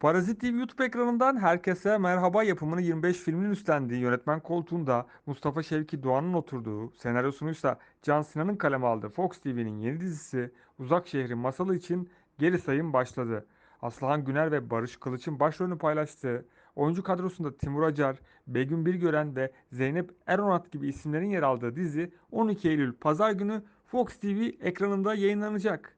Parazit TV YouTube ekranından herkese merhaba yapımını 25 filmin üstlendiği yönetmen koltuğunda Mustafa Şevki Doğan'ın oturduğu, senaryosunu ise Can Sinan'ın kaleme aldığı Fox TV'nin yeni dizisi Uzak Şehrin Masalı için geri sayım başladı. Aslıhan Güner ve Barış Kılıç'ın başrolünü paylaştığı, oyuncu kadrosunda Timur Acar, Begüm Birgören ve Zeynep Eronat gibi isimlerin yer aldığı dizi 12 Eylül Pazar günü Fox TV ekranında yayınlanacak.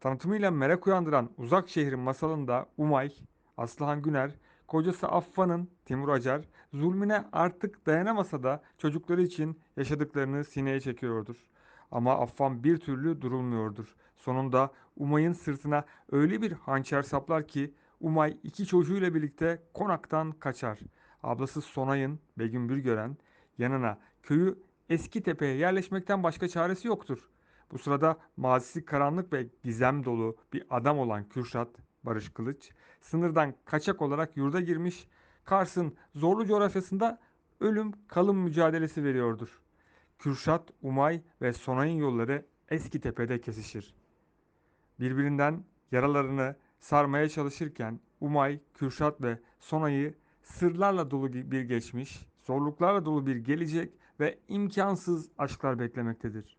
Tanıtımıyla merak uyandıran Uzak Şehrin masalında Umay, Aslıhan Güner, kocası Affan'ın Timur Acar, zulmüne artık dayanamasa da çocukları için yaşadıklarını sineye çekiyordur. Ama Affan bir türlü durulmuyordur. Sonunda Umay'ın sırtına öyle bir hançer saplar ki Umay iki çocuğuyla birlikte konaktan kaçar. Ablası Sonay'ın Begüm Birgören yanına köyü Eski Tepe'ye yerleşmekten başka çaresi yoktur. Bu sırada mazisi karanlık ve gizem dolu bir adam olan Kürşat Barış Kılıç sınırdan kaçak olarak yurda girmiş Kars'ın zorlu coğrafyasında ölüm kalım mücadelesi veriyordur. Kürşat, Umay ve Sonay'ın yolları Eski Tepe'de kesişir. Birbirinden yaralarını sarmaya çalışırken Umay, Kürşat ve Sonay'ı sırlarla dolu bir geçmiş, zorluklarla dolu bir gelecek ve imkansız aşklar beklemektedir.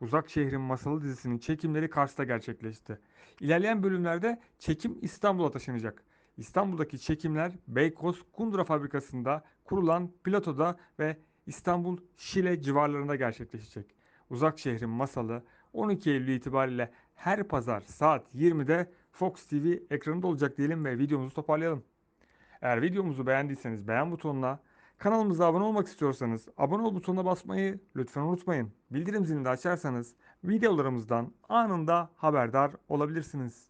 Uzak Şehrin Masalı dizisinin çekimleri Kars'ta gerçekleşti. İlerleyen bölümlerde çekim İstanbul'a taşınacak. İstanbul'daki çekimler Beykoz Kundura Fabrikası'nda kurulan platoda ve İstanbul Şile civarlarında gerçekleşecek. Uzak Şehrin Masalı 12 Eylül itibariyle her pazar saat 20'de Fox TV ekranında olacak diyelim ve videomuzu toparlayalım. Eğer videomuzu beğendiyseniz beğen butonuna, kanalımıza abone olmak istiyorsanız abone ol butonuna basmayı lütfen unutmayın. Bildirim zilini de açarsanız videolarımızdan anında haberdar olabilirsiniz.